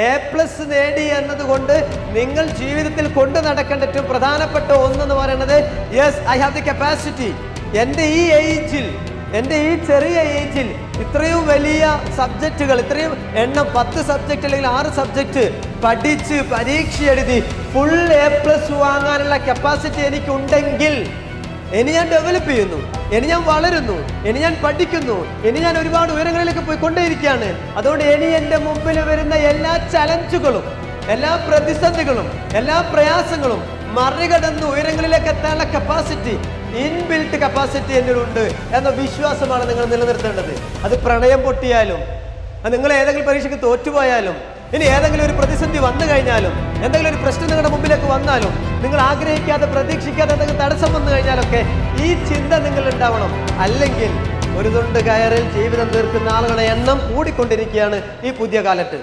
A plus നേടി എന്നതുകൊണ്ട് നിങ്ങൾ ജീവിതത്തിൽ കൊണ്ടു നടക്കേണ്ട ഏറ്റവും പ്രധാനപ്പെട്ട ഒന്നെന്ന് പറയുന്നത് yes I have the capacity എന്റെ ഈ ഏജിൽ എന്റെ ഈ ചെറിയ ഏജിൽ ഇത്രയും വലിയ സബ്ജക്റ്റുകൾ ഇത്രയും എണ്ണം പത്ത് സബ്ജക്റ്റ് അല്ലെങ്കിൽ ആറ് സബ്ജക്റ്റ് പഠിച്ച് പരീക്ഷ എഴുതി ഫുൾ എ പ്ലസ് വാങ്ങാനുള്ള കപ്പാസിറ്റി എനിക്കുണ്ടെങ്കിൽ ഇനി ഞാൻ ഡെവലപ്പ് ചെയ്യുന്നു. ഇനി ഞാൻ വളരുന്നു. ഇനി ഞാൻ പഠിക്കുന്നു. ഇനി ഞാൻ ഒരുപാട് ഉയരങ്ങളിലേക്ക് പോയി കൊണ്ടേയിരിക്കുകയാണ് അതുകൊണ്ട് ഇനി എന്റെ മുമ്പിൽ വരുന്ന എല്ലാ ചലഞ്ചുകളും എല്ലാ പ്രതിസന്ധികളും എല്ലാ പ്രയാസങ്ങളും മറികടന്ന് ഉയരങ്ങളിലേക്ക് എത്താനുള്ള കപ്പാസിറ്റി ഇൻബിൽറ്റ് കപ്പാസിറ്റി എന്നിലുണ്ട് എന്ന വിശ്വാസമാണ് നിങ്ങൾ നിലനിർത്തേണ്ടത്. അത് പ്രണയം പൊട്ടിയാലും നിങ്ങൾ ഏതെങ്കിലും പരീക്ഷയ്ക്ക് തോറ്റുപോയാലും ഇനി ഏതെങ്കിലും ഒരു പ്രതിസന്ധി കഴിഞ്ഞാലും എന്തെങ്കിലും ഒരു പ്രശ്നം നിങ്ങളുടെ മുമ്പിലേക്ക് വന്നാലും നിങ്ങൾ ആഗ്രഹിക്കാതെ പ്രതീക്ഷിക്കാതെ എന്തെങ്കിലും തടസ്സം വന്നു കഴിഞ്ഞാലൊക്കെ ഈ ചിന്ത നിങ്ങൾ ഉണ്ടാവണം അല്ലെങ്കിൽ ഒരു തുണ്ട് കയറിൽ ജീവിതം തീർക്കുന്ന ആളുകളുടെ എണ്ണം കൂടിക്കൊണ്ടിരിക്കുകയാണ് ഈ പുതിയ കാലത്ത്.